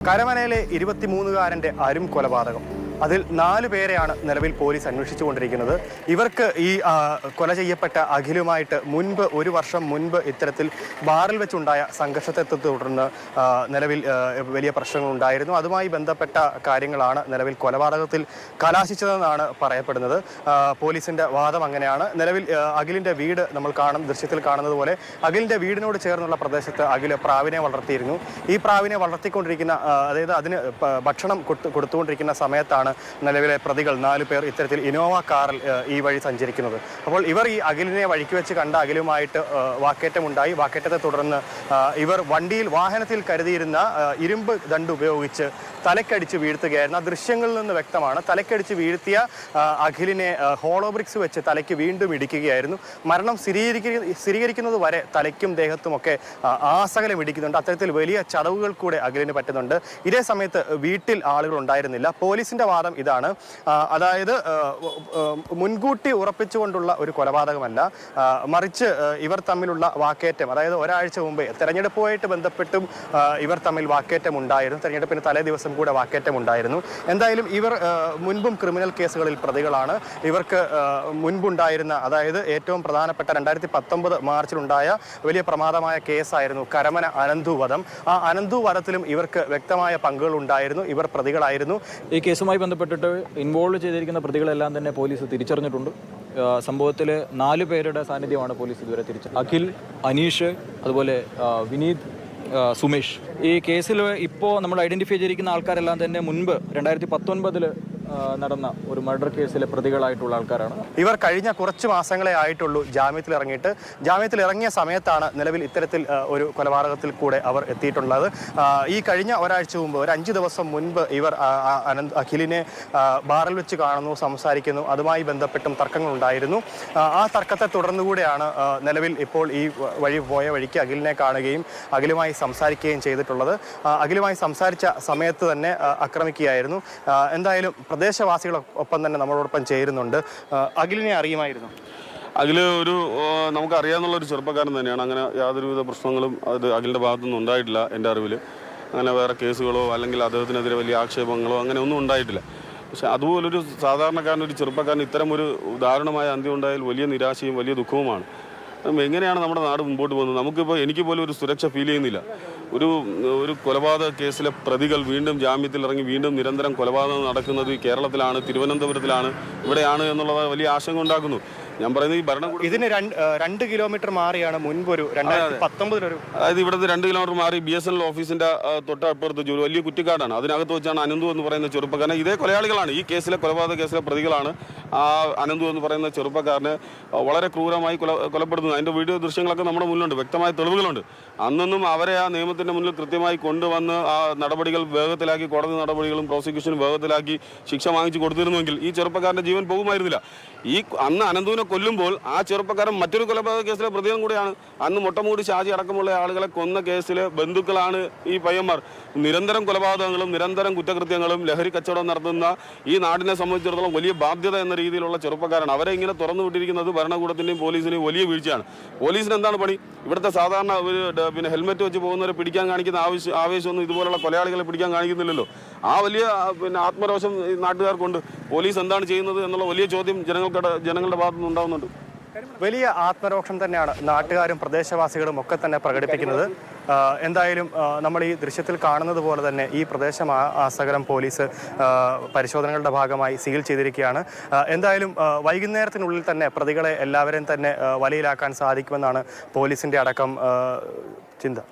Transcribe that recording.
കരമനയിലെ ഇരുപത്തിമൂന്നുകാരന്റെ അരും കൊലപാതകം അതിൽ നാല് പേരെയാണ് നിലവിൽ പോലീസ് അന്വേഷിച്ചുകൊണ്ടിരിക്കുന്നത്. ഇവർക്ക് ഈ കൊല ചെയ്യപ്പെട്ട അഖിലുമായിട്ട് മുൻപ് ഒരു വർഷം മുൻപ് ഇത്തരത്തിൽ ബാറിൽ വെച്ചുണ്ടായ സംഘർഷത്തെ തുടർന്ന് നിലവിൽ വലിയ പ്രശ്നങ്ങൾ ഉണ്ടായിരുന്നു അതുമായി ബന്ധപ്പെട്ട കാര്യങ്ങളാണ് നിലവിൽ കൊലപാതകത്തിൽ കലാശിച്ചതെന്നാണ് പറയപ്പെടുന്നത്. പോലീസിന്റെ വാദം അങ്ങനെയാണ്. നിലവിൽ അഖിലിന്റെ വീട് നമ്മൾ കാണും ദൃശ്യത്തിൽ കാണുന്നത് പോലെ അഖിലിന്റെ വീടിനോട് ചേർന്നുള്ള പ്രദേശത്ത് അഖിൽ പ്രാവിനെ വളർത്തിയിരുന്നു. ഈ പ്രാവിനെ വളർത്തിക്കൊണ്ടിരിക്കുന്ന അതായത് അതിന് ഭക്ഷണം കൊടുത്തു- കൊടുത്തുകൊണ്ടിരിക്കുന്ന സമയത്താണ് നിലവിലെ പ്രതികൾ നാല് പേർ ഇത്തരത്തിൽ ഇനോവ കാറിൽ ഈ വഴി സഞ്ചരിക്കുന്നത്. അപ്പോൾ ഇവർ ഈ അഖിലിനെ വഴിക്ക് വെച്ച് കണ്ട അഖിലുമായിട്ട് വാക്കേറ്റം വാക്കേറ്റമുണ്ടായി. വാക്കേറ്റത്തെ തുടർന്ന് ഇവർ വണ്ടിയിൽ വാഹനത്തിൽ കരുതിയിരുന്ന ഇരുമ്പ് ദണ്ട് ഉപയോഗിച്ച് തലക്കടിച്ച് വീഴ്ത്തുകയായിരുന്നു. ആ ദൃശ്യങ്ങളിൽ നിന്ന് വ്യക്തമാണ് തലക്കടിച്ച് വീഴ്ത്തിയ അഖിലിനെ ഹോളോബ്രിക്സ് വെച്ച് തലയ്ക്ക് വീണ്ടും ഇടിക്കുകയായിരുന്നു. മരണം സ്ഥിരീകരിക്ക സ്ഥിരീകരിക്കുന്നത് വരെ തലയ്ക്കും ദേഹത്തുമൊക്കെ ആസകലം ഇടിക്കുന്നുണ്ട്. അത്തരത്തിൽ വലിയ ചടവുകൾ കൂടെ അഖിലിന് പറ്റുന്നുണ്ട്. ഇതേ സമയത്ത് വീട്ടിൽ ആളുകൾ ഉണ്ടായിരുന്നില്ല. പോലീസിന്റെ വാദം ഇതാണ്. അതായത് മുൻകൂട്ടി ഉറപ്പിച്ചുകൊണ്ടുള്ള ഒരു കൊലപാതകമല്ല. മറിച്ച് ഇവർ തമ്മിലുള്ള വാക്കേറ്റം അതായത് ഒരാഴ്ച മുമ്പേ തെരഞ്ഞെടുപ്പുമായിട്ട് ബന്ധപ്പെട്ടും ഇവർ തമ്മിൽ വാക്കേറ്റം ഉണ്ടായിരുന്നു. തെരഞ്ഞെടുപ്പിന് തലേ ദിവസം കൂടെ വാക്കേറ്റം ഉണ്ടായിരുന്നു. എന്തായാലും ഇവർ മുൻപും ക്രിമിനൽ കേസുകളിൽ പ്രതികളാണ്. ഇവർക്ക് മുൻപുണ്ടായിരുന്ന അതായത് ഏറ്റവും പ്രധാനപ്പെട്ട രണ്ടായിരത്തി പത്തൊമ്പത് മാർച്ചിലുണ്ടായ വലിയ പ്രമാദമായ കേസായിരുന്നു കരമന അനന്തു വധം ആ അനന്തു വധത്തിലും ഇവർക്ക് വ്യക്തമായ പങ്കുകൾ ഉണ്ടായിരുന്നു ഇവർ പ്രതികളായിരുന്നു. ഈ കേസുമായി ബന്ധപ്പെട്ടിട്ട് ഇൻവോൾവ് ചെയ്തിരിക്കുന്ന പ്രതികളെല്ലാം തന്നെ പോലീസ് തിരിച്ചറിഞ്ഞിട്ടുണ്ട്. സംഭവത്തിൽ നാല് പേരുടെ സാന്നിധ്യമാണ് പോലീസ് ഇതുവരെ തിരിച്ചത് അഖിൽ അനീഷ് അതുപോലെ വിനീത് സുമേഷ്. ഈ കേസിൽ ഇപ്പോൾ നമ്മൾ ഐഡന്റിഫൈ ചെയ്തിരിക്കുന്ന ആൾക്കാരെല്ലാം തന്നെ മുൻപ് രണ്ടായിരത്തി പത്തൊൻപതിൽ നടന്ന ഒരു മർഡർ കേസിലെ പ്രതികളായിട്ടുള്ള ആൾക്കാരാണ്. ഇവർ കഴിഞ്ഞ കുറച്ച് മാസങ്ങളെ ആയിട്ടുള്ളൂ ജാമ്യത്തിൽ ഇറങ്ങിയിട്ട്. ജാമ്യത്തിൽ ഇറങ്ങിയ സമയത്താണ് നിലവിൽ ഇത്തരത്തിൽ ഒരു കൊലപാതകത്തിൽ കൂടെ അവർ എത്തിയിട്ടുള്ളത്. ഈ കഴിഞ്ഞ ഒരാഴ്ച മുമ്പ് ഒരു അഞ്ച് ദിവസം മുൻപ് ഇവർ അനന്ത് അഖിലിനെ ബാറിൽ വെച്ച് കാണുന്നു സംസാരിക്കുന്നു. അതുമായി ബന്ധപ്പെട്ടും തർക്കങ്ങൾ ഉണ്ടായിരുന്നു ആ, തർക്കത്തെ തുടർന്നുകൂടെയാണ് നിലവിൽ ഇപ്പോൾ ഈ വഴി പോയ വഴിക്ക് അഖിലിനെ കാണുകയും അഖിലുമായി സംസാരിക്കുകയും ചെയ്തിട്ടുള്ളത്. അഖിലുമായി സംസാരിച്ച സമയത്ത് തന്നെ ആക്രമിക്കുകയായിരുന്നു. എന്തായാലും പ്രദേശവാസികളൊപ്പം തന്നെ നമ്മളോടൊപ്പം ചേരുന്നുണ്ട്. അഖിലിനെ അറിയുമായിരുന്നു. അഖിൽ ഒരു നമുക്ക് ഒരു ചെറുപ്പക്കാരൻ തന്നെയാണ്. അങ്ങനെ യാതൊരുവിധ പ്രശ്നങ്ങളും അത് അഖിലിന്റെ ഭാഗത്തുനിന്ന് ഉണ്ടായിട്ടില്ല എന്റെ അറിവിൽ അങ്ങനെ വേറെ കേസുകളോ അല്ലെങ്കിൽ അദ്ദേഹത്തിനെതിരെ വലിയ ആക്ഷേപങ്ങളോ അങ്ങനെ ഒന്നും ഉണ്ടായിട്ടില്ല. പക്ഷെ അതുപോലൊരു സാധാരണക്കാരൻ ഒരു ചെറുപ്പക്കാരൻ ഇത്തരം ഒരു ദാരുണമായ അന്ത്യം ഉണ്ടായാൽ വലിയ നിരാശയും വലിയ ദുഃഖവുമാണ്. എങ്ങനെയാണ് നമ്മുടെ നാട് മുമ്പോട്ട് പോകുന്നത്? നമുക്കിപ്പോൾ എനിക്ക് പോലും ഒരു സുരക്ഷ ഫീൽ ചെയ്യുന്നില്ല. ഒരു ഒരു കൊലപാതക കേസിലെ പ്രതികൾ വീണ്ടും ജാമ്യത്തിൽ ഇറങ്ങി വീണ്ടും നിരന്തരം കൊലപാതകം നടക്കുന്നത് കേരളത്തിലാണ് തിരുവനന്തപുരത്തിലാണ് ഇവിടെയാണ് എന്നുള്ളത് വലിയ ആശങ്ക ഉണ്ടാക്കുന്നു. ഞാൻ പറയുന്നത് ഈ ഭരണകൂടം ഇതിന് രണ്ട് രണ്ട് കിലോമീറ്റർ മാറിയാണ് മുൻപൊരു രണ്ടായിരത്തി പത്തൊമ്പതിലൊരു അതായത് ഇവിടുത്തെ രണ്ട് കിലോമീറ്റർ മാറി ബി എസ് എൻ എൽ ഓഫീസിന്റെ തൊട്ടപ്പുറത്ത് ജോലി. വലിയ കുറ്റിക്കാടാണ്. അതിനകത്ത് വെച്ചാണ് അനന്തു എന്ന് പറയുന്ന ചെറുപ്പക്കാരനെ. ഇതേ കൊലയാളികളാണ്. ഈ കേസിലെ കൊലപാതക കേസിലെ പ്രതികളാണ് ആ അനന്തു എന്ന് പറയുന്ന ചെറുപ്പക്കാരനെ വളരെ ക്രൂരമായി കൊല കൊലപ്പെടുന്നത് അതിന്റെ വീഡിയോ ദൃശ്യങ്ങളൊക്കെ നമ്മുടെ മുന്നിലുണ്ട്. വ്യക്തമായ തെളിവുകളുണ്ട്. അന്നൊന്നും അവരെ ആ നിയമത്തിന്റെ മുന്നിൽ കൃത്യമായി കൊണ്ടുവന്ന് ആ നടപടികൾ വേഗത്തിലാക്കി കോടതി നടപടികളും പ്രോസിക്യൂഷനും വേഗത്തിലാക്കി ശിക്ഷ വാങ്ങിച്ചു കൊടുത്തിരുന്നുവെങ്കിൽ ഈ ചെറുപ്പക്കാരന്റെ ജീവൻ പോകുമായിരുന്നില്ല. ഈ അന്ന് അനന്തുവിനെ കൊല്ലുമ്പോൾ ആ ചെറുപ്പക്കാരൻ മറ്റൊരു കൊലപാതക കേസിലെ പ്രതിയും കൂടിയാണ്. അന്ന് മുട്ടമൂടി ഷാജി അടക്കമുള്ള ആളുകളെ കൊന്ന കേസിലെ ബന്ധുക്കളാണ് ഈ പയ്യന്മാർ. നിരന്തരം കൊലപാതകങ്ങളും നിരന്തരം കുറ്റകൃത്യങ്ങളും ലഹരി കച്ചവടം നടത്തുന്ന ഈ നാടിനെ സംബന്ധിച്ചിടത്തോളം വലിയ ബാധ്യത എന്ന രീതിയിലുള്ള ചെറുപ്പക്കാരാണ്. അവരെ ഇങ്ങനെ തുറന്നു വിട്ടിരിക്കുന്നത് ഭരണകൂടത്തിന്റെയും പോലീസിന്റെയും വലിയ വീഴ്ചയാണ്. പോലീസിന് എന്താണ് പണി? ഇവിടുത്തെ സാധാരണ ഒരു പിന്നെ ഹെൽമെറ്റ് വെച്ച് പോകുന്നവരെ പിടിക്കാൻ കാണിക്കുന്ന ആവശ്യം ആവേശമൊന്നും ഇതുപോലുള്ള കൊലയാളികളെ പിടിക്കാൻ കാണിക്കുന്നില്ലല്ലോ. ആ വലിയ പിന്നെ ആത്മരോഷം നാട്ടുകാർക്കുണ്ട്. പോലീസ് എന്താണ് ചെയ്യുന്നത് എന്നുള്ള വലിയ ചോദ്യം ജനങ്ങളുടെ ജനങ്ങളുടെ ഭാഗത്തു നിന്ന് ഉണ്ടാവുന്നുണ്ട്. വലിയ ആത്മരോക്ഷം തന്നെയാണ് നാട്ടുകാരും പ്രദേശവാസികളും ഒക്കെ തന്നെ പ്രകടിപ്പിക്കുന്നത്. എന്തായാലും നമ്മൾ ഈ ദൃശ്യത്തിൽ കാണുന്നത് പോലെ തന്നെ ഈ പ്രദേശം ആസകലം പോലീസ് പരിശോധനകളുടെ ഭാഗമായി സീൽ ചെയ്തിരിക്കുകയാണ്. എന്തായാലും വൈകുന്നേരത്തിനുള്ളിൽ തന്നെ പ്രതികളെ എല്ലാവരെയും തന്നെ വലയിലാക്കാൻ സാധിക്കുമെന്നാണ് പോലീസിന്റെ അടക്കം ചിന്ത.